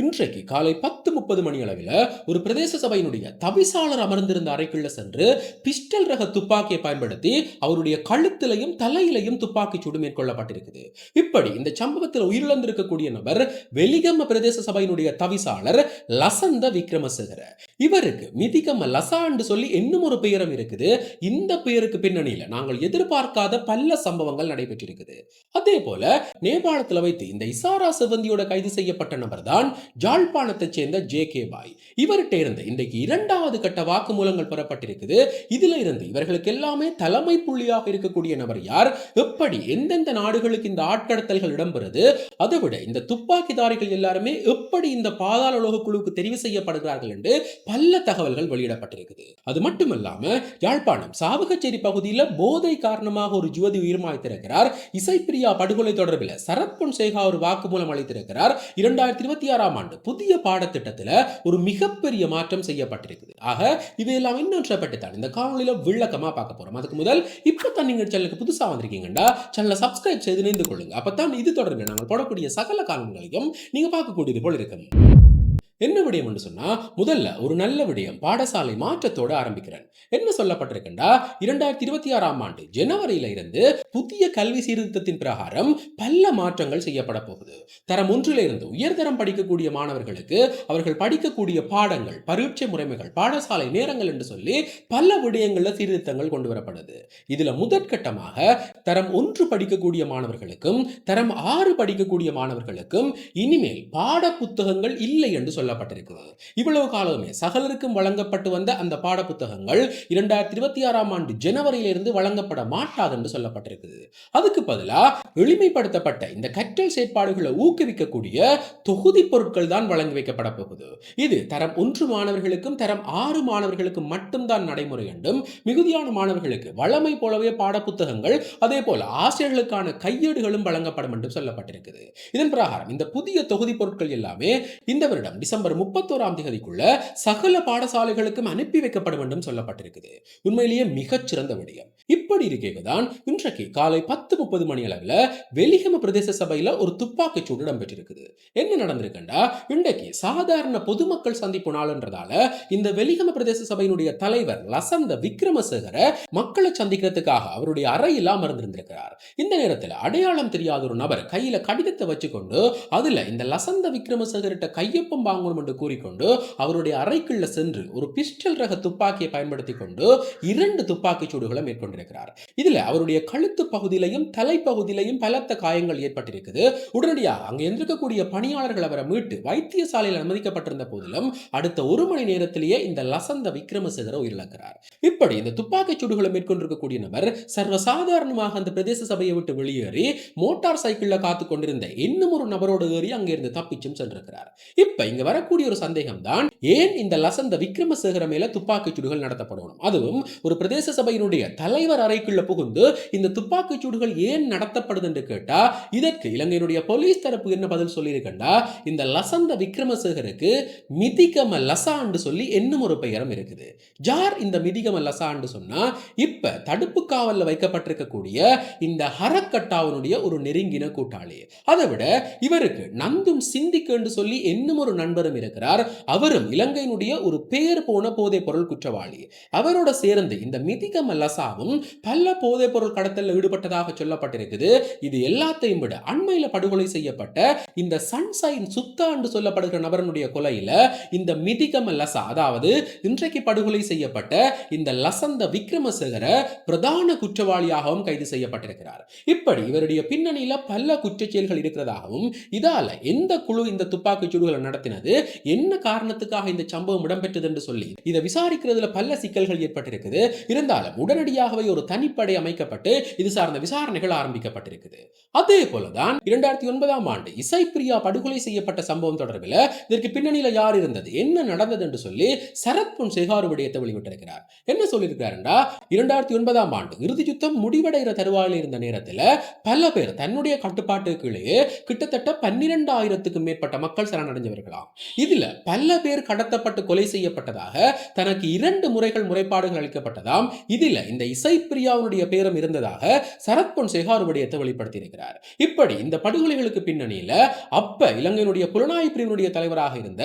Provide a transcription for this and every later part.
இன்றைக்கு காலை பத்து முப்பது மணி அளவில் ஒரு பிரதேச சபையினுடைய தவிசாளர் அமர்ந்திருந்த அறைக்குள்ள சென்று பிஸ்டல் ரக துப்பாக்கியை பயன்படுத்தி அவருடைய கழுத்திலையும் தலையிலையும் துப்பாக்கி சூடு மேற்கொள்ளப்பட்டிருக்குது. இப்படி இந்த சம்பவத்தில் உயிரிழந்திருக்கக்கூடிய நபர் வெலிகம பிரதேச சபையினுடைய தவிசாளர் லசந்த விக்ரமசேகர இவருக்கு மிதிகம லசா என்று சொல்லி இன்னும் ஒரு பெயரும் இருக்குது. இந்த பெயருக்கு பின்னணியில நாங்கள் எதிர்பார்க்காத பல சம்பவங்கள் நடைபெற்றிருக்குது. அதே போல நேபாளத்தில் வைத்து இந்த இசாரா சிவந்தியோட கைது செய்யப்பட்ட நபர் தான் ஜாழ்ப்பாணத்தைச் சேர்ந்த ஜே கே பாய் இவர்கிட்ட இருந்து இன்றைக்கு இரண்டாவது கட்ட வாக்குமூலங்கள் பெறப்பட்டிருக்குது. இதுல இருந்து இவர்களுக்கு எல்லாமே தலைமை புள்ளியாக இருக்கக்கூடிய நபர் யார்? எப்படி எந்தெந்த நாடுகளுக்கு இந்த ஆட்கடத்தல்கள் இடம்பெறுது? அதை விட இந்த துப்பாக்கிதாரிகள் எல்லாருமே எப்படி இந்த பாதாள உலக குழுவுக்கு தெரிவு செய்யப்படுகிறார்கள் என்று பல தகவல்கள் வெளியிடப்பட்டிருக்குது. அது மட்டுமல்லாம யாழ்ப்பாணம் சாவகச்சேரி பகுதியில் போதை காரணமாக ஒரு ஜுவதி உயிர்மாய்த்திருக்கிறார். இசைப்பிரியா படுகொலை தொடர்பில் சரத் பொன்சேகா ஒரு வாக்குமூலம் அளித்திருக்கிறார். இரண்டாயிரத்தி இருபத்தி ஆறாம் ஆண்டு புதிய பாடத்திட்டத்தில் ஒரு மிகப்பெரிய மாற்றம் செய்யப்பட்டிருக்குது. ஆக இவையெல்லாம் இன்னொன்றை பற்றி தான் இந்த காணொலியில் விளக்கமாக பார்க்க போறோம். அதுக்கு முதல் இப்போ தான் நீங்கள் சேனலுக்கு புதுசா வந்திருக்கீங்கடா சேனலை சப்ஸ்கிரைப் செய்து இணைந்து கொள்ளுங்க. அப்பதான் இது தொடர்பில் நாங்கள் போடக்கூடிய சகல காணொலிகளையும் நீங்க பார்க்கக்கூடியது போல் இருக்கும் என்ன விடயம் என்று சொன்னா முதல்ல ஒரு நல்ல விடயம் பாடசாலை மாற்றத்தோடு ஆரம்பிக்கிறேன். என்ன சொல்லப்பட்டிருக்கின்றா இரண்டாயிரத்தி இருபத்தி ஆறாம் ஆண்டு ஜனவரியில இருந்து புதிய கல்வி சீர்திருத்தத்தின் பிரகாரம் பல மாற்றங்கள் செய்யப்பட போகுது. தரம் ஒன்றிலிருந்து உயர்தரம் படிக்கக்கூடிய மாணவர்களுக்கு அவர்கள் படிக்கக்கூடிய பாடங்கள் பரீட்சை முறைமைகள் பாடசாலை நேரங்கள் என்று சொல்லி பல விடயங்களில் சீர்திருத்தங்கள் கொண்டு வரப்படுது. இதுல முதற்கட்டமாக தரம் ஒன்று படிக்கக்கூடிய மாணவர்களுக்கும் தரம் ஆறு படிக்கக்கூடிய மாணவர்களுக்கும் இனிமேல் பாட புத்தகங்கள் இல்லை என்று சொல்ல சொல்லப்பட்டிருக்கிறது. இவ்வளவு காலமே சகலருக்கும் வழங்கப்பட்டு வந்த அந்த பாட புத்தகங்கள் இரண்டாயிரத்தி இருபத்தி ஆறாம் ஆண்டு ஜனவரியிலிருந்து வழங்கப்பட மாட்டாது என்று சொல்லப்பட்டிருக்குது. அதுக்கு பதிலா எளிமைப்படுத்தப்பட்ட இந்த கற்றல் செயற்பாடுகளை ஊக்குவிக்கக்கூடிய தொகுதி பொருட்கள் தான் வழங்கி வைக்கப்பட போகுது. இது தரம் ஒன்று மாணவர்களுக்கும் தரம் ஆறு மாணவர்களுக்கும் மட்டும்தான் நடைமுறை என்றும் மிகுதியான மாணவர்களுக்கு வளமை போலவே பாடப்புத்தகங்கள் அதே போல ஆசிரியர்களுக்கான கையேடுகளும் வழங்கப்படும் என்றும் சொல்லப்பட்டிருக்குது. இதன் பிரகாரம் இந்த புதிய தொகுதி பொருட்கள் எல்லாமே இந்த வருடம் டிசம்பர் முப்பத்தோராம் தேதிக்குள்ள சகல பாடசாலைகளுக்கும் அனுப்பி வைக்கப்படும் என்றும் சொல்லப்பட்டிருக்குது. உண்மையிலேயே மிகச்சிறந்த விடயம். இப்படி இருக்கேங்க தான் இன்றைக்கு காலை பத்து முப்பது மணி அளவில் வெலிகம பிரதேச சபையில ஒரு துப்பாக்கி சூடு இடம்பெற்றிருக்குது. என்ன நடந்திருக்குண்டா? இன்றைக்கு சாதாரண பொதுமக்கள் சந்திப்பு நாள்ன்றதால இந்த வெலிகம பிரதேச சபையினுடைய தலைவர் லசந்த விக்ரமசேகர மக்களை சந்திக்கிறதுக்காக அவருடைய அறையில் அமர்ந்திருந்திருக்கிறார். இந்த நேரத்தில் அடையாளம் தெரியாத ஒரு நபர் கையில கடிதத்தை வச்சுக்கொண்டு அதுல இந்த லசந்த விக்ரமசேகர்கிட்ட கையொப்பம் வாங்கணும் என்று கூறிக்கொண்டு அவருடைய அறைக்குள்ள சென்று ஒரு பிஸ்டல் ரக துப்பாக்கியை பயன்படுத்தி கொண்டு இரண்டு துப்பாக்கி சூடுகளை குறிப்பிடுகிறார் இதுல அவருடைய கழுத்து பகுதியிலையும் தலைப்பகுதியிலையும் பலத்த காயங்கள் ஏற்பட்டிருக்குது. உடனடியாக அங்க இருந்திருக்கக்கூடிய பணியாளர்கள் அவரை மீட்டு வைத்தியசாலையில் அனுமதிக்கப்பட்டிருந்த போதிலும் அடுத்த ஒரு மணி நேரத்திலேயே இந்த லசந்த விக்ரமசேகர உயிரிழக்கிறார். இப்படி இந்த துப்பாக்கிச் சூடுகளை மேற்கொண்டிருக்கக்கூடிய நபர் சர்வசாதாரணமாக அந்த பிரதேச சபையை விட்டு வெளியேறி மோட்டார் சைக்கிளில் காத்து கொண்டிருந்த இன்னும் ஒரு நபரோடு ஏறி அங்கிருந்து தப்பிச்சும் சென்றிருக்கிறார். இப்ப இங்க வரக்கூடிய ஒரு சந்தேகம் தான் ஏன் இந்த லசந்த விக்ரமசேகர மேல துப்பாக்கிச் சூடுகள் நடத்தப்படணும்? அதுவும் ஒரு பிரதேச சபையினுடைய தலைவர் அறைக்குள்ள புகுந்து இந்த துப்பாக்கிச் சூடுகள் ஏன் நடத்தப்படுது என்று கேட்டா இதற்கு இலங்கையினுடைய போலீஸ் தரப்பு என்ன பதில் சொல்லியிருக்கண்டா? இந்த லசந்த விக்ரமசேகருக்கு மிதிகம லசாண்டு சொல்லி இன்னும் ஒரு பெயரும் இருக்குது. ஜார் இந்த மிதிகம லசான்னு சொன்னா இப்ப தடுப்பு காவல்ல வைக்கப்பட்டிருக்கக்கூடிய இந்த ஹரக்கட்டாவனுடைய ஒரு நெருங்கின கூட்டாளி. அதை விட இவருக்கு நந்தும் சிந்திக்கு என்று சொல்லி இன்னும் ஒரு நண்பரும் இருக்கிறார். அவரும் இலங்கையினுடைய ஒரு பேர் போன போதைப் பொருள் குற்றவாளி. அவரோட சேர்ந்து இந்த மிதிக மல்லசாவும் பல போதைப் பொருள் கடத்தலில் ஈடுபட்டதாக சொல்லப்பட்டிருக்குது. இது எல்லாத்தையும் விட அண்மையில் படுகொலை செய்யப்பட்ட இந்த சன்சைன் சுத்தா என்று சொல்லப்படுகிற நபரனுடைய கொலையில இந்த மிதிகம லசா அதாவது இன்றைக்கு படுகொலை செய்யப்பட்ட இந்த லசந்த விக்ரமசேகர பிரதான குற்றவாளியாகவும் கைது செய்யப்பட்டிருக்கிறார். இப்படி இவருடைய பின்னணியில பல குற்றச்செயல்கள் இருக்கிறதாகவும் இதால எந்த குழு இந்த துப்பாக்கிச் சூடுகளை நடத்தினது என்ன காரணத்துக்காக இந்த சம்பவம் இடம்பெற்றது என்று சொல்லி இதை விசாரிக்கிறதுல பல சிக்கல்கள் ஏற்பட்டிருக்குது. இருந்தாலும் உடனடியாகவே ஒரு தனிப்படை அமைக்கப்பட்டு இது சார்ந்த விசாரணைகள் ஆரம்பிக்கப்பட்டிருக்குது. அதே போலதான் இரண்டாயிரத்தி ஒன்பதாம் ஆண்டு இசைப்பிரியா படுகொலை செய்யப்பட்ட சம்பவம் தொடர்பில் இதற்கு பின்னணியில யார் இருந்தது என்ன நடந்தது என்று சொல்லி சரத் பொன்சேகா ஒரு விடயத்தை வெளியிட்டிருக்கிறார். என்ன சொல்லியிருக்காருண்டா இரண்டாயிரத்தி ஒன்பதாம் ஆண்டு இறுதி யுத்தம் முடிவடைகிற தருவாயில் இருந்த நேரத்தில் பல பேர் தன்னுடைய கட்டுப்பாட்டுக்குள்ளேயே கிட்டத்தட்ட பன்னிரெண்டாயிரத்துக்கும் மேற்பட்ட மக்கள் சரணடைஞ்சவர்களாம். இதுல பல பேர் கடத்தப்பட்டு கொலை செய்யப்பட்டதாக தனக்கு இரண்டு முறைகள் முறைப்பாடுகள் அளிக்கப்பட்டதாம். இதில் இந்த இசைப்பிரியாவுடைய பேரும் இருந்ததாக சரத் பொன்சேகா ஒரு விடயத்தை வெளிப்படுத்தியிருக்கிறார். இப்படி இந்த படுகொலைகளுக்கு பின்னணியில அப்ப இலங்கையினுடைய புலனாய்வு பிரிவினுடைய தலைவராக இருந்த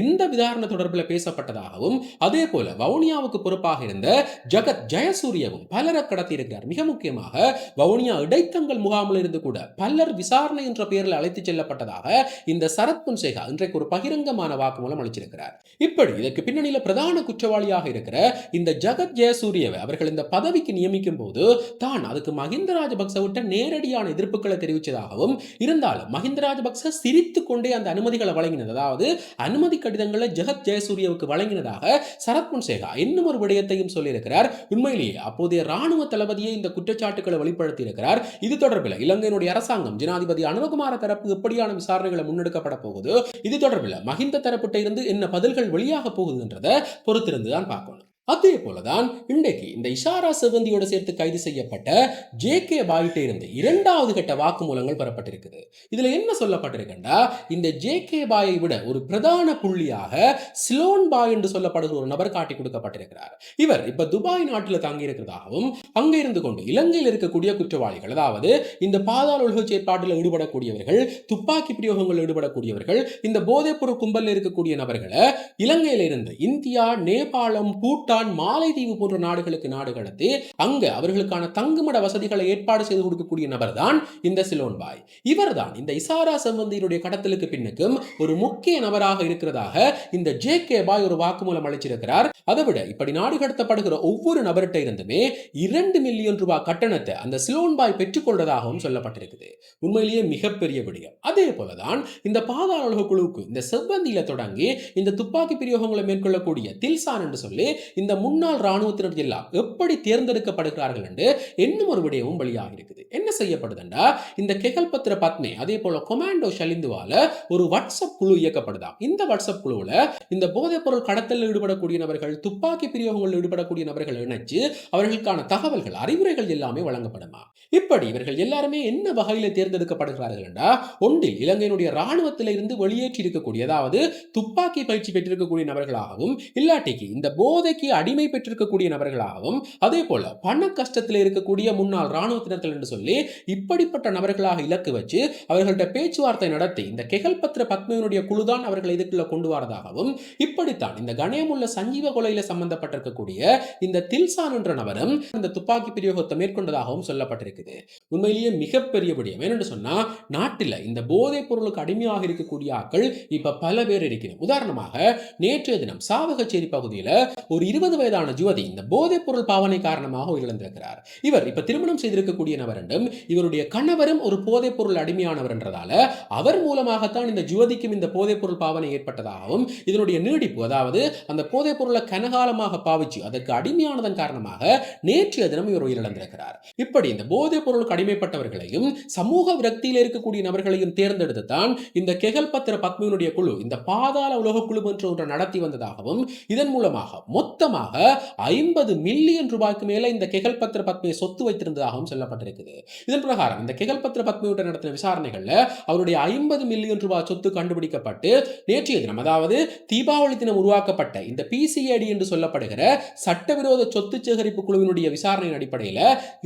எந்த விதாரண தொடர்பில் பேசப்பட்டதாகவும் அதே போல வவுனியாவுக்கு பொறுப்பாக இருந்த ஜகத் ஜெயசூரியவும் பலரை கடத்தியிருக்கிறார். மிக முக்கியமாக வவுனியா இடைத்தங்கள் முகாமில் இருந்து கூட பலர் விசாரணை என்ற பெயரில் அழைத்துச் செல்லப்பட்டதாக இந்த சரத் பொன்சேகா இன்றைக்கு ஒரு பகிரங்கமான வாக்குமூலம் அளிச்சிருக்கிறார். இருக்கிறார் இப்படி இதற்கு பின்னணியில பிரதான குற்றவாளியாக இருக்கிற இந்த ஜகத் ஜெயசூரியவை அவர்கள் இந்த பதவிக்கு நியமிக்கும் போது தான் அதுக்கு மஹிந்த ராஜபக்ச விட்ட நேரடியான எதிர்ப்புகளை தெரிவித்ததாகவும் இருந்தாலும் மஹிந்த ராஜபக்ச சிரித்து கொண்டே அந்த அனுமதிகளை வழங்கினது. அதாவது அனுமதி கடிதங்களை ஜெகத் ஜெயசூரியவுக்கு வழங்கினதாக சரத் பொன்சேகா இன்னும் ஒரு விடயத்தையும் சொல்லியிருக்கிறார். உண்மையிலேயே அப்போதைய ராணுவ தளபதியை இந்த குற்றச்சாட்டுகளை வெளிப்படுத்தி இருக்கிறார் இது தொடர்பில் இலங்கையினுடைய அரசாங்கம் ஜனாதிபதி அனுரகுமார தரப்பு எப்படியான விசாரணைகளை முன்னெடுக்கப்பட போகுது? இது தொடர்பில் மஹிந்த தரப்பிட்ட இருந்து என்ன பதில்கள் வெளியாக போகுதுன்றதை பொறுத்திருந்து தான் பார்க்கணும். அதே போலதான் இன்றைக்கு இந்த இஷாரா செவந்தியோட சேர்த்து கைது செய்யப்பட்ட ஜே கே பாயிட்ட இருந்து இரண்டாவது கட்ட வாக்குமூலங்கள் பெறப்பட்டிருக்குது. இதுல என்ன சொல்லப்பட்டிருக்குண்டா? இந்த ஜே கே பாயை விட ஒரு பிரதான புள்ளியாக சிலோன் பாய் என்று சொல்லப்படுகிற ஒரு நபர் காட்டி கொடுக்கப்பட்டிருக்கிறார். இவர் இப்ப துபாய் நாட்டில் தங்கி இருக்கிறதாகவும் அங்கே இருந்து கொண்டு இலங்கையில் இருக்கக்கூடிய குற்றவாளிகள் அதாவது இந்த பாதாள உலக செயற்பாட்டில் ஈடுபடக்கூடியவர்கள் துப்பாக்கி பிரயோகங்களில் ஈடுபடக்கூடியவர்கள் இந்த போதைப்பொருள் கும்பலில் இருக்கக்கூடிய நபர்களை இலங்கையிலிருந்து இந்தியா நேபாளம் பூட்டான் மாலைதீவு போன்ற நாடுகளுக்கு நாடு கடத்தி அங்கு அவர்களுக்கான தங்குமட வசதிகளை ஏற்பாடு செய்து கொடுக்கக்கூடிய நபர் தான் இந்த சிலோன் பாய் இவர்தான் இந்த இசாரா சம்பந்தியினுடைய கடத்தலுக்கு பின்னுக்கும் ஒரு முக்கிய நபராக இருக்கிறதாக இந்த ஜே கே பாய் ஒரு வாக்குமூலம் அளிச்சிருக்கிறார். அதை விட இப்படி நாடு கடத்தப்படுகிற ஒவ்வொரு நபர்கிட்ட இருந்துமே இரண்டு மில்லியன் ரூபாய் கட்டணத்தை அந்த சிலோன் பாய் பெற்றுக்கொண்டதாகவும் சொல்லப்பட்டிருக்குது. உண்மையிலேயே மிகப்பெரிய விடயம். அதே போலதான் இந்த பாதாள உலக குழுவுக்கு இந்த செவ்வந்தியில தொடங்கி இந்த துப்பாக்கி பிரயோகங்களை மேற்கொள்ளக்கூடிய தில்சான் என்று சொல்லி இந்த இந்த முன்னாள் இராணுவத்தினர் எல்லாம் எப்படி தேர்ந்தெடுக்கப்படுகிறார்கள் என்று இன்னும் ஒரு விடயமும் வெளியாக இருக்குது. என்ன செய்யப்படுதுண்டா? இந்த கெகல்பத்திர பத்மே அதே போல கொமாண்டோ ஷலிந்துவால ஒரு வாட்ஸ்அப் குழு இயக்கப்படுதா இந்த வாட்ஸ்அப் குழுவில் இந்த போதைப் பொருள் கடத்தலில் ஈடுபடக்கூடிய நபர்கள் துப்பாக்கி பிரயோகங்களில் ஈடுபடக்கூடிய நபர்கள் இணைச்சு அவர்களுக்கான தகவல்கள் அறிவுரைகள் எல்லாமே வழங்கப்படுமா? இப்படி இவர்கள் எல்லாருமே என்ன வகையில் தேர்ந்தெடுக்கப்படுகிறார்கள் என்றா ஒன்றில் இலங்கையினுடைய ராணுவத்தில இருந்து வெளியேற்றி இருக்கக்கூடிய அதாவது துப்பாக்கி பயிற்சி பெற்றிருக்கக்கூடிய நபர்களாகவும் இல்லாட்டிக்கு இந்த போதைக்கு அடிமை பெற்றிருக்கக்கூடிய நபர்களாகவும் அதே போல பண கஷ்டத்தில் இருக்கக்கூடிய முன்னாள் இராணுவத்தினர்கள் என்று சொல்லி இப்படிப்பட்ட நபர்களாக இலக்கு வச்சு அவர்கள்ட்ட பேச்சுவார்த்தை நடத்தி இந்த கெகல் கெகல்பத்ர பத்மனுடைய குழுதான் அவர்களை இதுக்குள்ள கொண்டு வரதாகவும் இப்படித்தான் இந்த கணேமுள்ள சஞ்சீவ கொலையில சம்பந்தப்பட்டிருக்கக்கூடிய இந்த தில்சான் என்ற நபரும் இந்த துப்பாக்கி பிரயோகத்தை மேற்கொண்டதாகவும் சொல்லப்பட்டிருக்குது. உண்மையிலேயே மிகப்பெரிய விடயம். ஏனென்று சொன்னா நாட்டில் இந்த போதைப் பொருளுக்கு அடிமையாக இருக்கக்கூடிய ஆக்கள் இப்ப பல பேர் இருக்கிறது உதாரணமாக நேற்றைய தினம் சாவகச்சேரி பகுதியில் ஒரு இருபது இருபது வயதான ஜுவதி இந்த போதைப் பொருள் பாவனை காரணமாக உயிரிழந்திருக்கிறார். இவர் இப்ப திருமணம் செய்திருக்கக்கூடிய நபர் என்றும் இவருடைய கணவரும் ஒரு போதைப் பொருள் அடிமையானவர் என்றதால அவர் மூலமாகத்தான் இந்த ஜுவதிக்கும் இந்த போதைப் பொருள் பாவனை ஏற்பட்டதாகவும் இதனுடைய நீடிப்பு அதாவது அந்த போதைப் பொருளை கனகாலமாக பாவிச்சு அதற்கு அடிமையானதன் காரணமாக நேற்றைய தினம் இவர் உயிரிழந்திருக்கிறார். இப்படி இந்த போதைப் பொருளுக்கு அடிமைப்பட்டவர்களையும் சமூக விரக்தியில் இருக்கக்கூடிய நபர்களையும் தேர்ந்தெடுத்து தான் இந்த கெகல் பத்திர பத்மினுடைய குழு இந்த பாதாள உலக குழு என்று ஒன்று நடத்தி வந்ததாகவும் இதன் மூலமாக மொத்த மொத்தமாக ஐம்பது மில்லியன் ரூபாய்க்கு மேல இந்த கெகல் பத்திர பத்மியை சொத்து வைத்திருந்ததாகவும் சொல்லப்பட்டிருக்குது. இதன் பிரகாரம் இந்த கெகல் பத்திர பத்மியுடன் நடத்தின விசாரணைகள்ல அவருடைய ஐம்பது மில்லியன் ரூபாய் சொத்து கண்டுபிடிக்கப்பட்டு நேற்றைய தினம் அதாவது தீபாவளி தினம் உருவாக்கப்பட்ட இந்த பிசிஏடி என்று சொல்லப்படுகிற சட்டவிரோத சொத்து சேகரிப்பு குழுவினுடைய விசாரணையின் அடிப்படையில்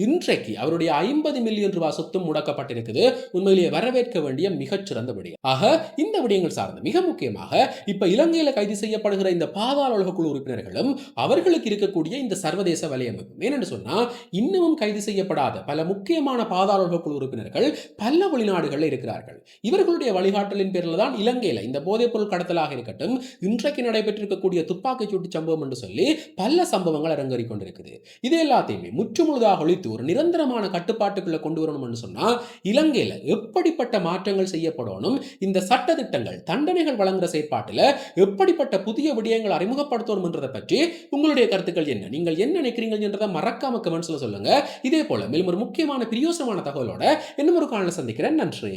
இன்றைக்கு அவருடைய ஐம்பது மில்லியன் ரூபாய் சொத்தும் முடக்கப்பட்டிருக்குது. உண்மையிலேயே வரவேற்க வேண்டிய மிகச்சிறந்த விடயம். ஆக இந்த விடயங்கள் சார்ந்து மிக முக்கியமாக இப்ப இலங்கையில் கைது செய்யப்படுகிற இந்த பாதாள உலக குழு உறுப்பினர்களும் அவர்களுக்கு இருக்கக்கூடிய இந்த சர்வதேச வலையமைப்பு ஏனென்று சொன்னா இன்னமும் கைது செய்யப்படாத பல முக்கியமான பாதாள குழு உறுப்பினர்கள் பல வெளிநாடுகளில் இருக்கிறார்கள். இவர்களுடைய வழிகாட்டலின் பேரில் தான் இலங்கையில் இந்த போதைப் பொருள் கடத்தலாக இருக்கட்டும் இன்றைக்கு நடைபெற்றிருக்கக்கூடிய துப்பாக்கிச் சூட்டு சம்பவம் என்று சொல்லி பல சம்பவங்கள் அரங்கேறிக் கொண்டிருக்குது. இது எல்லாத்தையுமே முற்றுமுழுதாக ஒழித்து ஒரு நிரந்தரமான கட்டுப்பாட்டுக்குள்ள கொண்டு வரணும்னு சொன்னால் இலங்கையில் எப்படிப்பட்ட மாற்றங்கள் செய்யப்படணும் இந்த சட்ட திட்டங்கள் தண்டனைகள் வழங்குற செயற்பாட்டில் எப்படிப்பட்ட புதிய விடயங்கள் அறிமுகப்படுத்தணும் என்றதை பற்றி உங்களுடைய கருத்துக்கள் என்ன? நீங்கள் என்ன நினைக்கிறீங்கள் என்றதை மறக்காம கமெண்ட்ஸ்ல சொல்லுங்க. இதே போல மேலும் ஒரு முக்கியமான பிரியோசமான தகவலோட இன்னும் ஒரு காலையில் சந்திக்கிறேன். நன்றி.